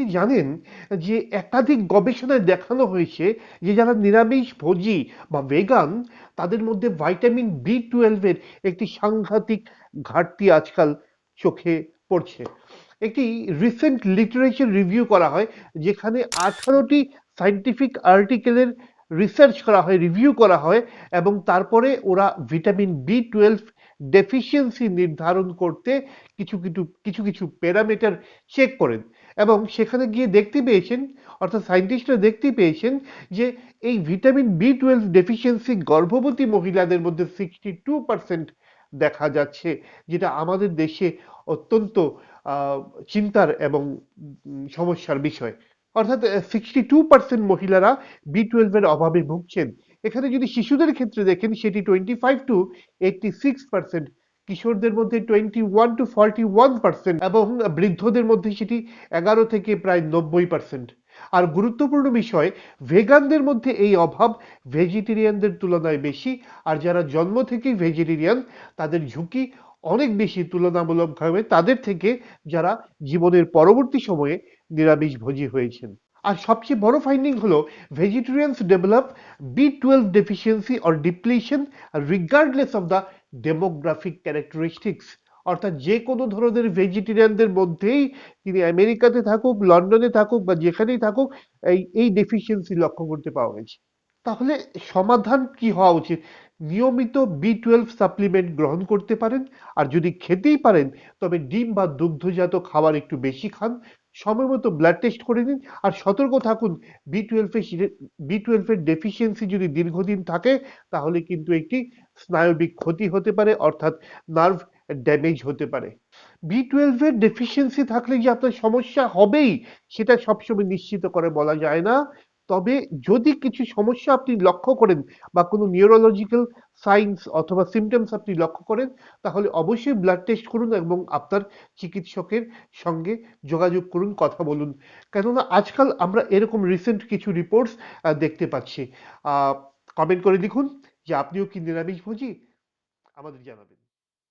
কি জানেন যে একাধিক গবেষণায় দেখানো হয়েছে যে যারা নিরামিষ ভোজি বা ভেগান তাদের মধ্যে ভাইটামিন বি টুয়েলভের একটি সাংঘাতিক ঘাটতি আজকাল চোখে পড়ছে। একটি রিসেন্ট লিটারেচার রিভিউ করা হয় যেখানে আঠারোটি সাইন্টিফিক আর্টিকেলের রিসার্চ করা হয় রিভিউ করা হয় এবং তারপরে ওরা ভিটামিন বি টুয়েলভ ডেফিসিয়েন্সি নির্ধারণ করতে কিছু কিছু কিছু কিছু প্যারামিটার চেক করেন। এবং সেখানে গিয়ে দেখতে পেয়েছেন, অর্থাৎ সায়েন্টিস্টরা দেখতে পেয়েছেন যে এই ভিটামিন বি টুয়েলভ ডেফিসিয়েন্সি গর্ভবতী মহিলাদের মধ্যে সিক্সটি টু পার্সেন্ট দেখা যাচ্ছে, যেটা আমাদের দেশে অত্যন্ত চিন্তার এবং সমস্যার বিষয়। অর্থাৎ সিক্সটি টু পার্সেন্ট মহিলারা বি টুয়েলভের অভাবে ভুগছেন। এখানে যদি শিশুদের ক্ষেত্রে দেখেন, সেটি twenty five to eighty six percent কিশোরদের মধ্যে twenty one to forty one percent এবং বৃদ্ধদের মধ্যে সেটি এগারো থেকে প্রায় নব্বই পার্সেন্ট আর গুরুত্বপূর্ণ বিষয়, ভেগানদের মধ্যে এই অভাব ভেজিটেরিয়ানদের তুলনায় বেশি, আর যারা জন্ম থেকেই ভেজিটেরিয়ান তাদের ঝুঁকি অনেক বেশি তুলনামূলকভাবে তাদের থেকে যারা জীবনের পরবর্তী সময়ে নিরামিষ ভোজী হয়েছেন। আর সবচেয়ে বড় ফাইন্ডিং হলো vegetarians develop B twelve deficiency or depletion regardless of the demographic characteristics অর্থাৎ যে কোনো ধরনের ভেজিটেরিয়ানদের মধ্যেই তিনি আমেরিকাতে থাকুক, লন্ডনে থাকুক বা যেখানেই থাকুক, এই এই ডেফিসিয়েন্সি লক্ষ্য করতে পাওয়া গেছে। তাহলে সমাধান কি হওয়া উচিত? নিয়মিত বি টুয়েলভ সাপ্লিমেন্ট গ্রহণ করতে পারেন, আর যদি খেতেই পারেন, তবে ডিম বা দুগ্ধজাত খাবার একটু বেশি খান। সময় মতো ব্লাড টেস্ট করে নিন, আর সতর্ক থাকুন বি টুয়েলভের বি টুয়েলভের ডেফিসিয়েন্সি যদি দীর্ঘদিন থাকে, তাহলে কিন্তু একটি স্নায়বিক ক্ষতি হতে পারে, অর্থাৎ নার্ভ ড্যামেজ হতে পারে। বি টুয়েলভের ডেফিসিয়েন্সি থাকলে যে আপনার সমস্যা হবেই? সেটা সবসময় নিশ্চিত করে বলা যায় না। তবে যদি কিছু সমস্যা আপনি লক্ষ্য করেন বা কোনো নিউরোলজিক্যাল সাইন্স অথবা সিমটমস আপনি লক্ষ্য করেন, তাহলে অবশ্যই ব্লাড টেস্ট করুন এবং আপনার চিকিৎসকের সঙ্গে যোগাযোগ করুন, কথা বলুন। কেননা আজকাল আমরা এরকম রিসেন্ট কিছু রিপোর্টস দেখতে পাচ্ছি। কমেন্ট করে লিখুন যে আপনিও কি নিরামিষ ভোজী আমাদের জানাবেন।